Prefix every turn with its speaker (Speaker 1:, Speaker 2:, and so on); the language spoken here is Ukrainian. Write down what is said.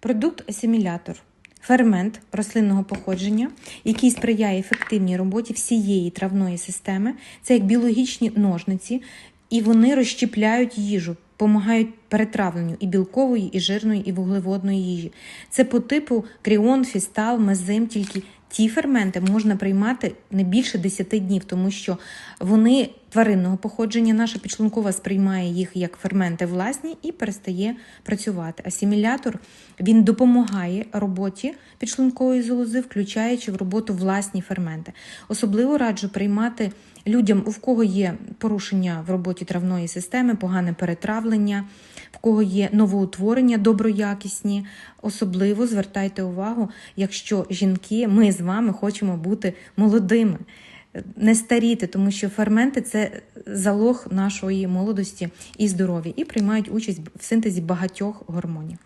Speaker 1: Продукт асимілятор. Фермент рослинного походження, який сприяє ефективній роботі всієї травної системи. Це як біологічні ножниці, і вони розщіпляють їжу, допомагають перетравленню і білкової, і жирної, і вуглеводної їжі. Це по типу кріон, фістал, мезим, тільки ті ферменти можна приймати не більше 10 днів, тому що вони тваринного походження, наша підшлункова сприймає їх як ферменти власні і перестає працювати. Асимілятор він допомагає роботі підшлункової залози, включаючи в роботу власні ферменти. Особливо раджу приймати людям, у кого є порушення в роботі травної системи, погане перетравлення, в кого є новоутворення доброякісні. Особливо звертайте увагу, якщо жінки, ми з вами хочемо бути молодими. Не старіти, тому що ферменти це залог нашої молодості і здоров'я, і приймають участь в синтезі багатьох гормонів.